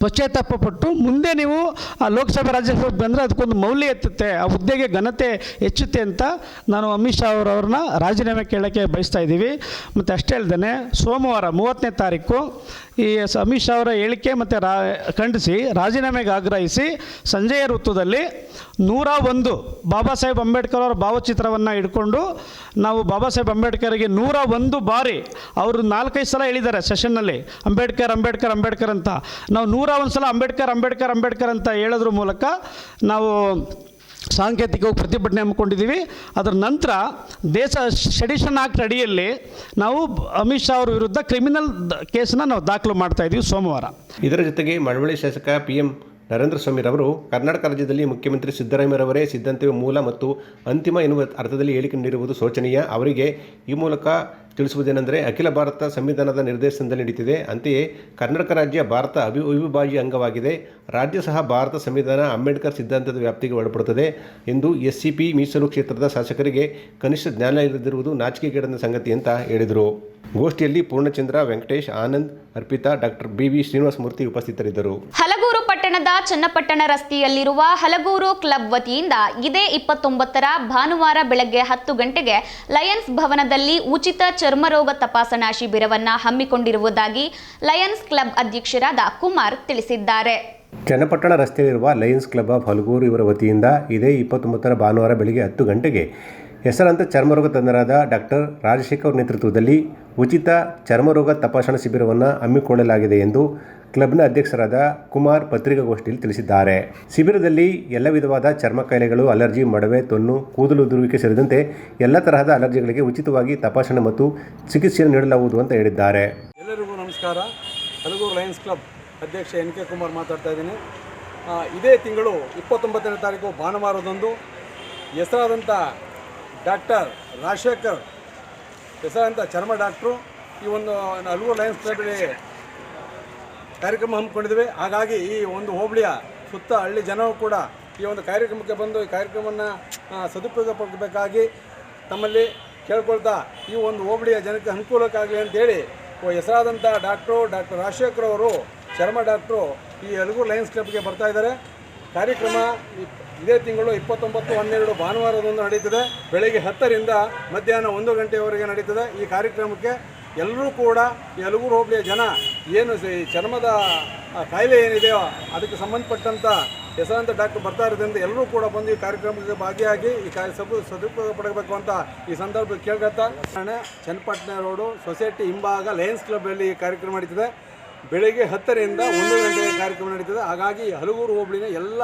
ಪಶ್ಚಾತ್ತಾಪ ಪಟ್ಟು ಮುಂದೆ ನೀವು, ಆ, ಲೋಕಸಭೆ ರಾಜ್ಯಸಭೆ ಬಂದರೆ ಅದಕ್ಕೊಂದು ಮೌಲ್ಯ ಎತ್ತುತ್ತೆ, ಆ ಹುದ್ದೆಗೆ ಘನತೆ ಹೆಚ್ಚುತ್ತೆ ಅಂತ ನಾನು ಅಮಿತ್ ಶಾ ಅವರವ್ರನ್ನ ರಾಜೀನಾಮೆ ಕೇಳೋಕ್ಕೆ ಬಯಸ್ತಾ ಇದ್ದೀವಿ. ಮತ್ತು ಅಷ್ಟೇ ಹೇಳ್ದೇನೆ ಸೋಮವಾರ ಮೂವತ್ತನೇ ತಾರೀಕು ಈ ಸ- ಅಮಿತ್ ಶಾ ಅವರ ಹೇಳಿಕೆ ಮತ್ತು ರಾ, ಖಂಡಿಸಿ, ರಾಜೀನಾಮೆಗೆ ಆಗ್ರಹಿಸಿ ಸಂಜೆಯ ವೃತ್ತದಲ್ಲಿ ನೂರ ಒಂದು ಬಾಬಾ ಸಾಹೇಬ್ ಅಂಬೇಡ್ಕರ್ ಅವರ ಭಾವಚಿತ್ರವನ್ನು ಇಟ್ಕೊಂಡು ನಾವು ಬಾಬಾ ಸಾಹೇಬ್ ಅಂಬೇಡ್ಕರ್ಗೆ ನೂರ ಒಂದು ಬಾರಿ ಅವರು ನಾಲ್ಕೈದು ಸಲ ಹೇಳಿದ್ದಾರೆ ಸೆಷನ್ನಲ್ಲಿ, ಅಂಬೇಡ್ಕರ್ ಅಂಬೇಡ್ಕರ್ ಅಂಬೇಡ್ಕರ್ ಅಂತ. ನಾವು ನೂರ ಒಂದು ಸಲ ಅಂಬೇಡ್ಕರ್ ಅಂಬೇಡ್ಕರ್ ಅಂಬೇಡ್ಕರ್ ಅಂತ ಹೇಳೋದ್ರ ಮೂಲಕ ನಾವು ಸಾಂಕೇತಿಕವಾಗಿ ಪ್ರತಿಭಟನೆ ಹಮ್ಮಿಕೊಂಡಿದ್ದೀವಿ. ಅದರ ನಂತರ ದೇಶ ಸೆಡಿಷನ್ ಆ್ಯಕ್ಟ್ ಅಡಿಯಲ್ಲಿ ನಾವು ಅಮಿತ್ ಶಾ ಅವರ ವಿರುದ್ಧ ಕ್ರಿಮಿನಲ್ ಕೇಸನ್ನು ನಾವು ದಾಖಲು ಮಾಡ್ತಾ ಇದ್ದೀವಿ ಸೋಮವಾರ. ಇದರ ಜೊತೆಗೆ ಮಳವಳ್ಳಿ ಶಾಸಕ ಪಿ ಎಂ ನರೇಂದ್ರ ಸ್ವಾಮಿರವರು ಕರ್ನಾಟಕ ರಾಜ್ಯದಲ್ಲಿ ಮುಖ್ಯಮಂತ್ರಿ ಸಿದ್ದರಾಮಯ್ಯರವರೇ ಸಿದ್ಧಾಂತವೇ ಮೂಲ ಮತ್ತು ಅಂತಿಮ ಎನ್ನುವ ಅರ್ಥದಲ್ಲಿ ಹೇಳಿಕೆ ನೀಡಿರುವುದು ಶೋಚನೀಯ. ಅವರಿಗೆ ಈ ಮೂಲಕ ತಿಳಿಸುವುದೇನೆಂದರೆ ಅಖಿಲ ಭಾರತ ಸಂವಿಧಾನದ ನಿರ್ದೇಶನದಲ್ಲಿ ನಡೀತಿದೆ. ಅಂತೆಯೇ ಕರ್ನಾಟಕ ರಾಜ್ಯ ಭಾರತ ಅವಿ ಅವಿಭಾಜ್ಯ ಅಂಗವಾಗಿದೆ. ರಾಜ್ಯ ಸಹ ಭಾರತ ಸಂವಿಧಾನ ಅಂಬೇಡ್ಕರ್ ಸಿದ್ಧಾಂತದ ವ್ಯಾಪ್ತಿಗೆ ಒಳಪಡುತ್ತದೆ ಎಂದು ಎಸ್ ಸಿ ಮೀಸಲು ಕ್ಷೇತ್ರದ ಶಾಸಕರಿಗೆ ಕನಿಷ್ಠ ಜ್ಞಾನ ಇಲ್ಲದಿರುವುದು ನಾಚಿಕೆಗೇಡನ ಸಂಗತಿ ಅಂತ ಹೇಳಿದರು. ಗೋಷ್ಠಿಯಲ್ಲಿ Purnachandra, Venkatesh, Anand, Arpita, doctor B V Srinivasamurthy ಉಪಸ್ಥಿತರಿದ್ದರು. ಪಟ್ಟಣದ ಚನ್ನಪಟ್ಟಣ ರಸ್ತೆಯಲ್ಲಿರುವ ಹಲಗೂರು ಕ್ಲಬ್ ವತಿಯಿಂದ ಇದೇ ಇಪ್ಪತ್ತೊಂಬತ್ತರ ಭಾನುವಾರ ಬೆಳಗ್ಗೆ ಹತ್ತು ಗಂಟೆಗೆ ಲಯನ್ಸ್ ಭವನದಲ್ಲಿ ಉಚಿತ ಚರ್ಮರೋಗ ತಪಾಸಣಾ ಶಿಬಿರವನ್ನು ಹಮ್ಮಿಕೊಂಡಿರುವುದಾಗಿ ಲಯನ್ಸ್ ಕ್ಲಬ್ ಅಧ್ಯಕ್ಷರಾದ ಕುಮಾರ್ ತಿಳಿಸಿದ್ದಾರೆ. ಚನ್ನಪಟ್ಟಣ ರಸ್ತೆಯಲ್ಲಿರುವ ಲಯನ್ಸ್ ಕ್ಲಬ್ ಆಫ್ ಹಲಗೂರು ಇವರ ವತಿಯಿಂದ ಇದೇ ಇಪ್ಪತ್ತೊಂಬತ್ತರ ಭಾನುವಾರ ಬೆಳಗ್ಗೆ ಹತ್ತು ಗಂಟೆಗೆ ಹೆಸರಾಂತ ಚರ್ಮರೋಗ ತಜ್ಞರಾದ ಡಾಕ್ಟರ್ ರಾಜಶೇಖರ್ ನೇತೃತ್ವದಲ್ಲಿ ಉಚಿತ ಚರ್ಮರೋಗ ತಪಾಸಣಾ ಶಿಬಿರವನ್ನು ಹಮ್ಮಿಕೊಳ್ಳಲಾಗಿದೆ ಎಂದು ಕ್ಲಬ್ನ ಅಧ್ಯಕ್ಷರಾದ ಕುಮಾರ್ ಪತ್ರಿಕಾಗೋಷ್ಠಿಯಲ್ಲಿ ತಿಳಿಸಿದ್ದಾರೆ. ಶಿಬಿರದಲ್ಲಿ ಎಲ್ಲ ವಿಧವಾದ ಚರ್ಮ ಕಾಯಿಲೆಗಳು, ಅಲರ್ಜಿ, ಮಡವೆ, ತೊನ್ನು, ಕೂದಲು ಉದುರುವಿಕೆ ಸೇರಿದಂತೆ ಎಲ್ಲ ತರಹದ ಅಲರ್ಜಿಗಳಿಗೆ ಉಚಿತವಾಗಿ ತಪಾಸಣೆ ಮತ್ತು ಚಿಕಿತ್ಸೆಯನ್ನು ನೀಡಲಾಗುವುದು ಅಂತ ಹೇಳಿದ್ದಾರೆ. ಎಲ್ಲರಿಗೂ ನಮಸ್ಕಾರ. ಹಲಗೂರು ಲಯನ್ಸ್ ಕ್ಲಬ್ ಅಧ್ಯಕ್ಷ ಎನ್ ಕೆ ಕುಮಾರ್ ಮಾತಾಡ್ತಾ ಇದ್ದೀನಿ. ಇದೇ ತಿಂಗಳು ಇಪ್ಪತ್ತೊಂಬತ್ತನೇ ತಾರೀಕು ಭಾನುವಾರದಂದು ಹೆಸರಾದಂಥ ಡಾಕ್ಟರ್ ರಾಜಶೇಖರ್ ಹೆಸರಾದಂಥ ಚರ್ಮ ಡಾಕ್ಟ್ರು, ಈ ಒಂದು ಹಲವು ಲಯನ್ಸ್ ಕ್ಲಬ್ಗೆ ಕಾರ್ಯಕ್ರಮ ಹಮ್ಮಿಕೊಂಡಿದ್ವಿ ಹಾಗಾಗಿ ಈ ಒಂದು ಹೋಬಳಿಯ ಸುತ್ತ ಹಳ್ಳಿ ಜನರು ಕೂಡ ಈ ಒಂದು ಕಾರ್ಯಕ್ರಮಕ್ಕೆ ಬಂದು ಈ ಕಾರ್ಯಕ್ರಮವನ್ನು ಸದುಪಯೋಗ ಪಡಬೇಕಾಗಿ ತಮ್ಮಲ್ಲಿ ಕೇಳ್ಕೊಳ್ತಾ ಈ ಒಂದು ಹೋಬಳಿಯ ಜನಕ್ಕೆ ಅನುಕೂಲಕ್ಕಾಗಲಿ ಅಂತೇಳಿ ಹೆಸರಾದಂಥ ಡಾಕ್ಟ್ರು, ಡಾಕ್ಟರ್ ರಾಜಶೇಖರ್ ಅವರು, ಚರ್ಮ ಡಾಕ್ಟ್ರು ಈ ಹಲಗೂರು ಲಯನ್ಸ್ ಕ್ಲಬ್ಗೆ ಬರ್ತಾ ಇದ್ದಾರೆ. ಕಾರ್ಯಕ್ರಮ ಇದೇ ತಿಂಗಳು ಇಪ್ಪತ್ತೊಂಬತ್ತು, ಹನ್ನೆರಡು ಭಾನುವಾರದಂದು ನಡೀತದೆ. ಬೆಳಗ್ಗೆ ಹತ್ತರಿಂದ ಮಧ್ಯಾಹ್ನ ಒಂದು ಗಂಟೆಯವರೆಗೆ ನಡೀತದೆ ಈ ಕಾರ್ಯಕ್ರಮಕ್ಕೆ. ಎಲ್ಲರೂ ಕೂಡ ಈ ಹಲಗೂರು ಹೋಬಳಿಯ ಜನ ಏನು ಈ ಚರ್ಮದ ಕಾಯಿಲೆ ಏನಿದೆಯೋ ಅದಕ್ಕೆ ಸಂಬಂಧಪಟ್ಟಂಥ ಹೆಸರಾಂತ ಡಾಕ್ಟರ್ ಬರ್ತಾ ಇರೋದ್ರಿಂದ ಎಲ್ಲರೂ ಕೂಡ ಬಂದು ಈ ಕಾರ್ಯಕ್ರಮಕ್ಕೆ ಭಾಗಿಯಾಗಿ ಈ ಕಾರ್ಯ ಸಬ್ ಸದುಪಯೋಗ ಪಡಬೇಕು ಅಂತ ಈ ಸಂದರ್ಭ ಕೇಳ್ಕೊತಾ ನಾಳೆ ಚನ್ನಪಟ್ಟಣ ರೋಡು, ಸೊಸೈಟಿ ಹಿಂಭಾಗ ಲಯನ್ಸ್ ಕ್ಲಬ್ಬಲ್ಲಿ ಈ ಕಾರ್ಯಕ್ರಮ ನಡೀತದೆ. ಬೆಳಗ್ಗೆ ಹತ್ತರಿಂದ ಒಂದು ಗಂಟೆ ಕಾರ್ಯಕ್ರಮ ನಡೀತದೆ. ಹಾಗಾಗಿ ಹಲಗೂರು ಹೋಬಳಿನ ಎಲ್ಲ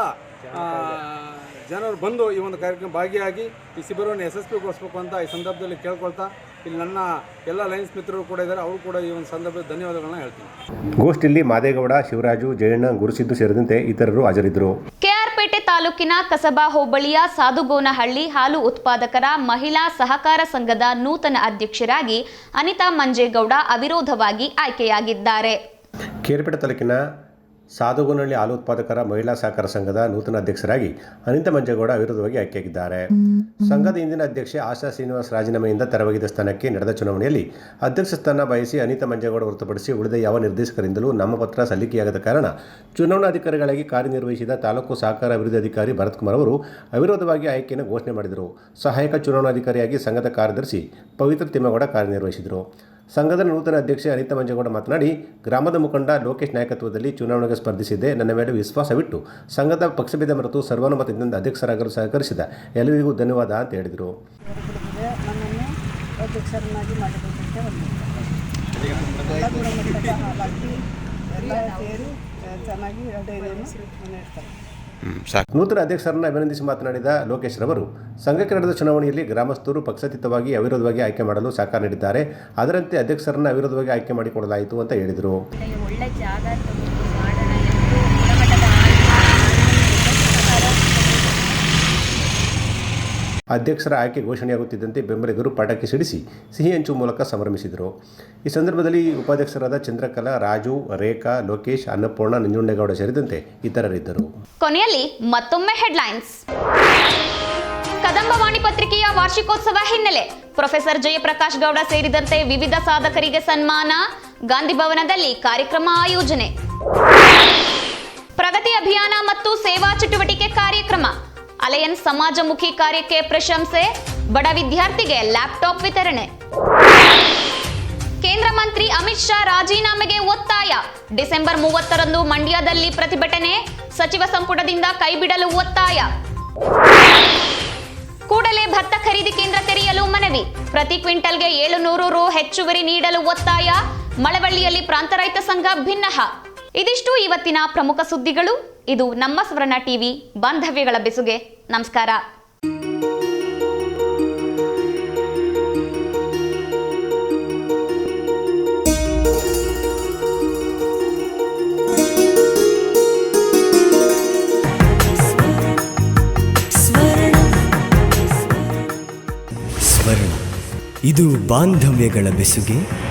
ಜನರು ಬಂದು ಈ ಒಂದು ಕಾರ್ಯಕ್ರಮ ಭಾಗಿಯಾಗಿ ಈ ಶಿಬಿರವನ್ನು ಯಶಸ್ವಿಗೊಳಿಸಬೇಕು ಅಂತ ಈ ಸಂದರ್ಭದಲ್ಲಿ ಕೇಳ್ಕೊಳ್ತಾ ಇಲ್ಲಿ ನನ್ನ ಎಲ್ಲ ಲೈನ್ಸ್ ಮಿತ್ರರು ಕೂಡ ಇದ್ದಾರೆ. ಅವರು ಕೂಡ ಈ ಒಂದು ಸಂದರ್ಭದಲ್ಲಿ ಧನ್ಯವಾದಗಳನ್ನ ಹೇಳ್ತೀನಿ. ಗೋಷ್ಠಿಯಲ್ಲಿ ಮಾದೇಗೌಡ ಶಿವರಾಜು ಜಯಣ್ಣ ಗುರುಸಿದ್ದು ಸೇರಿದಂತೆ ಇತರರು ಹಾಜರಿದ್ದರು. ಕೆಆರ್ಪೇಟೆ ತಾಲೂಕಿನ ಕಸಬಾ ಹೋಬಳಿಯ ಸಾಧುಗೋನಹಳ್ಳಿ ಹಾಲು ಉತ್ಪಾದಕರ ಮಹಿಳಾ ಸಹಕಾರ ಸಂಘದ ನೂತನ ಅಧ್ಯಕ್ಷರಾಗಿ ಅನಿತಾ ಮಂಜೇಗೌಡ ಅವಿರೋಧವಾಗಿ ಆಯ್ಕೆಯಾಗಿದ್ದಾರೆ. ಕೇರ್ಪೇಟೆ ತಾಲೂಕಿನ ಸಾಧುಗೋನಹಳ್ಳಿ ಹಾಲು ಉತ್ಪಾದಕರ ಮಹಿಳಾ ಸಹಕಾರ ಸಂಘದ ನೂತನ ಅಧ್ಯಕ್ಷರಾಗಿ ಅನಿತಾ ಮಂಜೇಗೌಡ ಅವಿರೋಧವಾಗಿ ಆಯ್ಕೆಯಾಗಿದ್ದಾರೆ. ಸಂಘದ ಇಂದಿನ ಅಧ್ಯಕ್ಷೆ ಆಶಾ ಶ್ರೀನಿವಾಸ್ ರಾಜೀನಾಮೆಯಿಂದ ತೆರವಾಗಿದ್ದ ಸ್ಥಾನಕ್ಕೆ ನಡೆದ ಚುನಾವಣೆಯಲ್ಲಿ ಅಧ್ಯಕ್ಷ ಸ್ಥಾನ ಬಯಸಿ ಅನಿತಾ ಮಂಜೇಗೌಡ ಹೊರತುಪಡಿಸಿ ಉಳಿದ ಯಾವ ನಿರ್ದೇಶಕರಿಂದಲೂ ನಾಮಪತ್ರ ಸಲ್ಲಿಕೆಯಾಗದ ಕಾರಣ ಚುನಾವಣಾಧಿಕಾರಿಗಳಾಗಿ ಕಾರ್ಯನಿರ್ವಹಿಸಿದ ತಾಲೂಕು ಸಹಕಾರ ಅಭಿವೃದ್ಧಿ ಅಧಿಕಾರಿ ಭರತ್ ಕುಮಾರ್ ಅವರು ಅವಿರೋಧವಾಗಿ ಆಯ್ಕೆಯನ್ನು ಘೋಷಣೆ ಮಾಡಿದರು. ಸಹಾಯಕ ಚುನಾವಣಾಧಿಕಾರಿಯಾಗಿ ಸಂಘದ ಕಾರ್ಯದರ್ಶಿ ಪವಿತ್ರ ತಿಮ್ಮೇಗೌಡ ಕಾರ್ಯನಿರ್ವಹಿಸಿದರು. ಸಂಘದ ನೂತನ ಅಧ್ಯಕ್ಷೆ ಅನಿತಾ ಮಂಜೇಗೌಡ ಮಾತನಾಡಿ, ಗ್ರಾಮದ ಮುಖಂಡ ಲೋಕೇಶ್ ನಾಯಕತ್ವದಲ್ಲಿ ಚುನಾವಣೆಗೆ ಸ್ಪರ್ಧಿಸಿದ್ದೆ ನನ್ನ ಮೇಲೆ ವಿಶ್ವಾಸವಿಟ್ಟು ಸಂಘದ ಪಕ್ಷಭೇದ ಮರೆತು ಸರ್ವಾನುಮತದಿಂದ ಅಧ್ಯಕ್ಷರಾಗಲು ಸಹಕರಿಸಿದ ಎಲ್ಲರಿಗೂ ಧನ್ಯವಾದ ಅಂತ ಹೇಳಿದರು. ಚೆನ್ನಾಗಿ ನೂತನ ಅಧ್ಯಕ್ಷರನ್ನು ಅಭಿನಂದಿಸಿ ಮಾತನಾಡಿದ ಲೋಕೇಶ್ ರವರು ಸಂಘಕ್ಕೆ ನಡೆದ ಚುನಾವಣೆಯಲ್ಲಿ ಗ್ರಾಮಸ್ಥರು ಪಕ್ಷಾತೀತವಾಗಿ ಅವಿರೋಧವಾಗಿ ಆಯ್ಕೆ ಮಾಡಲು ಸಹಕಾರ ನೀಡಿದ್ದಾರೆ. ಅದರಂತೆ ಅಧ್ಯಕ್ಷರನ್ನು ಅವಿರೋಧವಾಗಿ ಆಯ್ಕೆ ಮಾಡಿಕೊಡಲಾಯಿತು ಅಂತ ಹೇಳಿದರು. ಒಳ್ಳೆ ಜಾಗ ಅಧ್ಯಕ್ಷರ ಆಯ್ಕೆ ಘೋಷಣೆಯಾಗುತ್ತಿದ್ದಂತೆ ಬೆಂಬಲಿಗರು ಪಟಾಕಿ ಸಿಡಿಸಿ ಸಿಹಿ ಹಂಚು ಮೂಲಕ ಸಂಭ್ರಮಿಸಿದರು. ಈ ಸಂದರ್ಭದಲ್ಲಿ ಉಪಾಧ್ಯಕ್ಷರಾದ ಚಂದ್ರಕಲಾ, ರಾಜು, ರೇಖಾ, ಲೋಕೇಶ್, ಅನ್ನಪೂರ್ಣ, ನಂಜುಂಡೇಗೌಡ ಸೇರಿದಂತೆ ಇತರರಿದ್ದರು. ಕೊನೆಯಲ್ಲಿ ಮತ್ತೊಮ್ಮೆ ಹೆಡ್ಲೈನ್ಸ್. ಕದಂಬವಾಣಿ ಪತ್ರಿಕೆಯ ವಾರ್ಷಿಕೋತ್ಸವ ಹಿನ್ನೆಲೆ ಪ್ರೊಫೆಸರ್ ಜಯಪ್ರಕಾಶ್ ಗೌಡ ಸೇರಿದಂತೆ ವಿವಿಧ ಸಾಧಕರಿಗೆ ಸನ್ಮಾನ, ಗಾಂಧಿ ಭವನದಲ್ಲಿ ಕಾರ್ಯಕ್ರಮ ಆಯೋಜನೆ. ಪ್ರಗತಿ ಅಭಿಯಾನ ಮತ್ತು ಸೇವಾ ಚಟುವಟಿಕೆ ಕಾರ್ಯಕ್ರಮ ಅಲಯನ್ಸ್ ಸಮಾಜಮುಖಿ ಕಾರ್ಯಕ್ಕೆ ಪ್ರಶಂಸೆ, ಬಡ ವಿದ್ಯಾರ್ಥಿಗೆ ಲ್ಯಾಪ್ಟಾಪ್ ವಿತರಣೆ. ಕೇಂದ್ರ ಮಂತ್ರಿ ಅಮಿತ್ ಶಾ ರಾಜೀನಾಮೆಗೆ ಒತ್ತಾಯ. ಡಿಸೆಂಬರ್ ಮೂವತ್ತರಂದು ಮಂಡ್ಯದಲ್ಲಿ ಪ್ರತಿಭಟನೆ, ಸಚಿವ ಸಂಪುಟದಿಂದ ಕೈಬಿಡಲು ಒತ್ತಾಯ. ಕೂಡಲೇ ಭತ್ತ ಖರೀದಿ ಕೇಂದ್ರ ತೆರೆಯಲು ಮನವಿ. ಪ್ರತಿ ಕ್ವಿಂಟಲ್ಗೆ ಏಳು ನೂರು ರು ಹೆಚ್ಚುವರಿ ನೀಡಲು ಒತ್ತಾಯ. ಮಳವಳ್ಳಿಯಲ್ಲಿ ಪ್ರಾಂತ ರೈತ ಸಂಘ ಭಿನ್ನಹ. ಇದಿಷ್ಟು ಇವತ್ತಿನ ಪ್ರಮುಖ ಸುದ್ದಿಗಳು. ಇದು ನಮ್ಮ ಸುವರ್ಣ ಟಿವಿ ಬಾಂಧವ್ಯಗಳ ಬೆಸುಗೆ. ನಮಸ್ಕಾರ. ಇದು ಬಾಂಧವ್ಯಗಳ ಬೆಸುಗೆ.